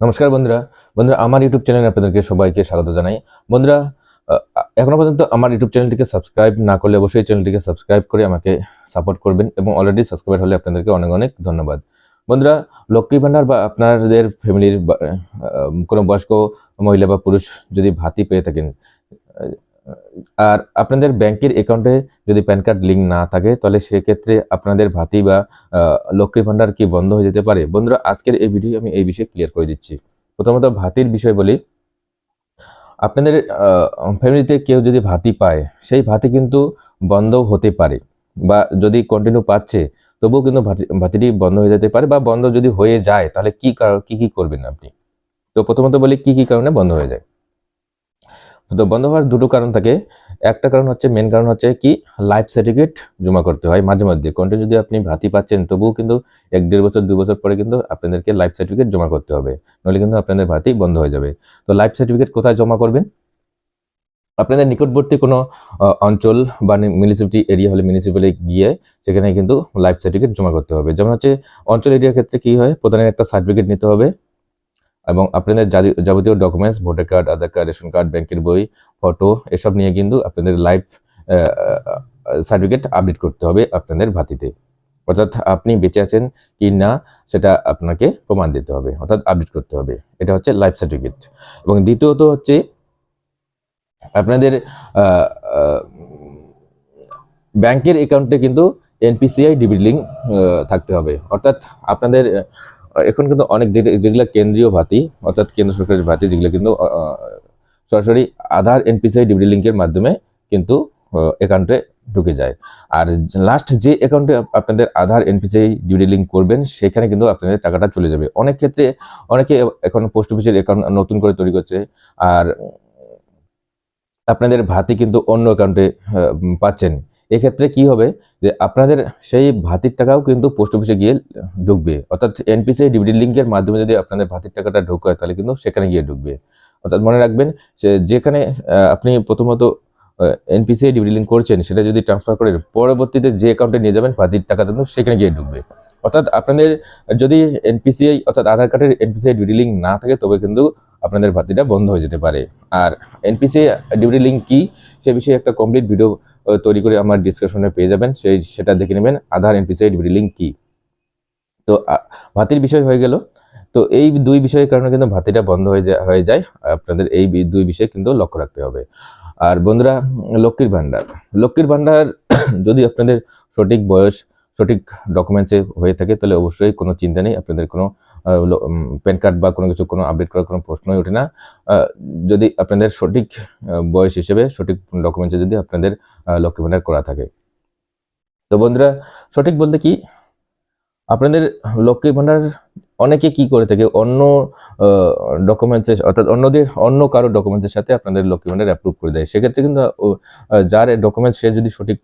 নমস্কার বন্ধুরা। বন্ধুরা, আমার ইউটিউব চ্যানেলে আপনাদেরকে সবাইকে স্বাগত জানাই। বন্ধুরা এখনও এখনও পর্যন্ত আমার ইউটিউব চ্যানেলটিকে সাবস্ক্রাইব না করলে অবশ্যই চ্যানেলটিকে সাবস্ক্রাইব করে আমাকে সাপোর্ট করবেন এবং অলরেডি সাবস্ক্রাইব হলে আপনাদেরকে অনেক অনেক ধন্যবাদ। বন্ধুরা, লক্ষ্মী ভান্ডার বা আপনাদের ফ্যামিলির কোনো বয়স্ক মহিলা বা পুরুষ যদি ভাতি পেয়ে থাকেন আর আপনাদের ব্যাংকের অ্যাকাউন্টে যদি প্যান কার্ড লিঙ্ক না থাকে, তাহলে সেক্ষেত্রে আপনাদের ভাতি বা লক্ষ্মীর ভান্ডার কি বন্ধ হয়ে যেতে পারে? বন্ধুরা, আজকের এই ভিডিও আমি এই বিষয়ে ক্লিয়ার করে দিচ্ছি। প্রথমত ভাতির বিষয় বলি। আপনাদের ফ্যামিলিতে কেউ যদি ভাতি পায়, সেই ভাতি কিন্তু বন্ধ হতে পারে বা যদি কন্টিনিউ পাচ্ছে, তবুও কিন্তু ভাতিটি বন্ধ হয়ে যেতে পারে বা বন্ধ যদি হয়ে যায়, তাহলে কি কি কি করবেন আপনি? তো প্রথমত বলি, কি কি কারণে বন্ধ হয়ে যায়? তো বন্ধ হওয়ার দুটো কারণ থাকে। একটা কারণ হচ্ছে মেন কারণ হচ্ছে কি লাইফ সার্টিফিকেট জমা করতে হয় মাঝে মধ্যে। কন্টিনিউ যদি আপনি ভাতি পাচ্ছেন, তবুও কিন্তু এক দেড় বছর, দুই বছর পরে কিন্তু আপনাদেরকে লাইফ সার্টিফিকেট জমা করতে হবে। নইলে কিন্তু আপনাদের ভাতি বন্ধ হয়ে যাবে। তো লাইফ সার্টিফিকেট কোথায় জমা করবেন? আপনাদের নিকটবর্তী কোনো অঞ্চল বা মিউনিসিপ্যালিটি এরিয়া হলে মিউনিসিপ্যালি গিয়ে সেখানে কিন্তু লাইফ সার্টিফিকেট জমা করতে হবে। যেমন হচ্ছে, অঞ্চল এরিয়ার ক্ষেত্রে কি হয়, প্রধানের একটা সার্টিফিকেট নিতে হবে। এবং আপনাদের যাবতীয় documents voter card Aadhaar card ration card ব্যাংকের বই ফটো এসব নিয়ে কিন্তু আপনাদের লাইফ সার্টিফিকেট আপডেট করতে হবে আপনাদের ভাতিতে। অর্থাৎ আপনি বেঁচে আছেন কি না, সেটা আপনাকে প্রমাণ দিতে হবে, অর্থাৎ আপডেট করতে হবে। এটা হচ্ছে লাইফ সার্টিফিকেট এবং দ্বিতীয়ত হচ্ছে, আপনাদের ব্যাংকের অ্যাকাউন্টে কিন্তু এনপিসিআই ডিবি লিঙ্ক থাকতে হবে। অর্থাৎ আপনাদের এখন কিন্তু অনেক যেগুলো কেন্দ্রীয় ভাতি, অর্থাৎ কেন্দ্র সরকারের ভাতি, যেগুলো কিন্তু সরাসরি আধার এনপিসিআই ডিবি লিঙ্কের মাধ্যমে কিন্তু অ্যাকাউন্টে ঢুকে যায়। আর লাস্ট যে অ্যাকাউন্টে আপনাদের আধার এনপিসিআই ডিবি লিঙ্ক করবেন, সেখানে কিন্তু আপনাদের টাকাটা চলে যাবে। অনেক ক্ষেত্রে, অনেকে এখন পোস্ট অফিসের অ্যাকাউন্ট নতুন করে তৈরি করছে, আর আপনাদের ভাতি কিন্তু অন্য অ্যাকাউন্টে পাচ্ছেন। এক্ষেত্রে কি হবে? যে আপনাদের সেই ভাতির টাকাও কিন্তু পোস্ট অফিসে গিয়ে ঢুকবে। অর্থাৎ এনপিসি ডিবিডি লিঙ্কের মাধ্যমে যদি আপনাদের ভাতির টাকাটা ঢুক হয়, তাহলে কিন্তু সেখানে গিয়ে ঢুকবে। অর্থাৎ মনে রাখবেন যেখানে আপনি প্রথমত এনপিসি ডিবিডি লিঙ্ক করছেন, সেটা যদি ট্রান্সফার করেন, পরবর্তীতে যে অ্যাকাউন্টে নিয়ে যাবেন, ভাতির টাকা কিন্তু সেখানে গিয়ে ঢুকবে। অর্থাৎ আপনাদের যদি এনপিসিআই অর্থাৎ আধার কার্ডের এনপিসিআই ডিবিডি লিঙ্ক না থাকে, তবে কিন্তু আপনাদের ভাতিটা বন্ধ হয়ে যেতে পারে। আর এনপিসিআই ডিবিডি লিঙ্ক কী, সে বিষয়ে একটা কমপ্লিট ভিডিও তৈরি করে আমার ডিসকাশনে পেয়ে যাবেন। সেই, সেটা দেখে নেবেন, আধার এনপিসিআই ডিবিডি লিঙ্ক কি। তো ভাতির বিষয় হয়ে গেল। তো এই দুই বিষয়ের কারণে কিন্তু ভাতিটা বন্ধ হয়ে যায় হয়ে যায়। আপনাদের এই দুই বিষয় কিন্তু লক্ষ্য রাখতে হবে। আর বন্ধুরা, লক্ষ্মীর ভান্ডার লক্ষ্মীর ভান্ডার যদি আপনাদের সঠিক বয়স সঠিক ডকুমেন্টসে হয়ে থাকে, তাহলে অবশ্যই কোনো চিন্তা নেই, আপনাদের কোনো প্যান কার্ড বা কোনো কিছু, কোনো আপডেট করার কোনো প্রশ্নই ওঠে না। যদি আপনাদের সঠিক বয়স হিসেবে সঠিক ডকুমেন্টসে যদি আপনাদের লক্ষ্য করা থাকে। তো বন্ধুরা, সঠিক বলতে কি? আপনাদের লক্ষ্মী ভান্ডার অনেকে কি করে থাকে? অন্য ডকুমেন্টসের অর্থাৎ অন্যদের, অন্য কারও ডকুমেন্টসের সাথে আপনাদের লক্ষ্মী ভান্ডার অ্যাপ্রুভ করে দেয়। সেক্ষেত্রে কিন্তু যার ডকুমেন্টস সে যদি সঠিক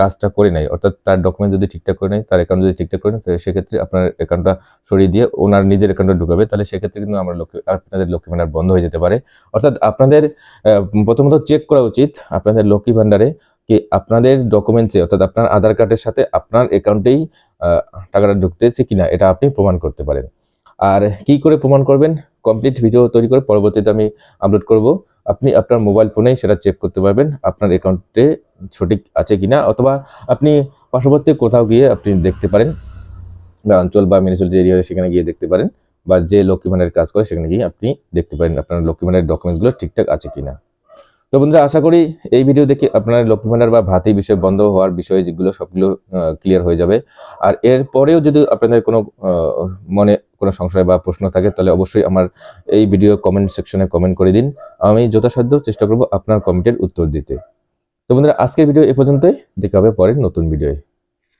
কাজটা করে নেয়, অর্থাৎ তার ডকুমেন্ট যদি ঠিকঠাক করে নেয়, তার অ্যাকাউন্ট যদি ঠিকঠাক করে নেয় সেক্ষেত্রে আপনার অ্যাকাউন্টটা সরিয়ে দিয়ে ওনার নিজের অ্যাকাউন্টে ঢুকাবে। তাহলে সেক্ষেত্রে কিন্তু আমরা লক্ষ্মী, আপনাদের লক্ষ্মী ভান্ডার বন্ধ হয়ে যেতে পারে। অর্থাৎ আপনাদের প্রথমত চেক করা উচিত আপনাদের লক্ষ্মী ভান্ডারে কি আপনাদের ডকুমেন্টসে অর্থাৎ আপনার আধার কার্ডের সাথে আপনার অ্যাকাউন্টেই টাকাটা ঢুকতেছে কিনা এটা আপনি প্রমাণ করতে পারেন। আর কি করে প্রমাণ করবেন? কমপ্লিট ভিডিও তৈরি করে পরবর্তীতে আমি আপলোড করব। আপনি আপনার মোবাইল ফোনেই সেটা চেক করতে পারবেন, আপনার অ্যাকাউন্টে সঠিক আছে কিনা, অথবা আপনি পার্শ্ববর্তী কোথাও গিয়ে আপনি দেখতে পারেন, বা অঞ্চল বা মিউনিসিপ্যালিটি এরিয়া সেখানে গিয়ে দেখতে পারেন, বা যে লক্ষ্মী ভান্ডারের কাজ করে সেখানে গিয়ে আপনি দেখতে পারেন আপনার লক্ষ্মী ভান্ডারের ডকুমেন্টসগুলো ঠিকঠাক আছে কিনা। তো বন্ধুরা, আশা করি এই ভিডিও দেখে আপনার লক্ষ্মী ভান্ডার বা ভাতি বিষয় বন্ধ হওয়ার বিষয়ে যেগুলো সবগুলো ক্লিয়ার হয়ে যাবে। আর এর পরেও যদি আপনাদের কোনো মনে কোনো সংশয় বা প্রশ্ন থাকে, তাহলে অবশ্যই আমার এই ভিডিও কমেন্ট সেকশনে কমেন্ট করে দিন। আমি যথাসাধ্য চেষ্টা করব আপনার কমেন্টের উত্তর দিতে। তো বন্ধুরা, আজকের ভিডিও এ পর্যন্তই। দেখা হবে পরের নতুন ভিডিওয়ে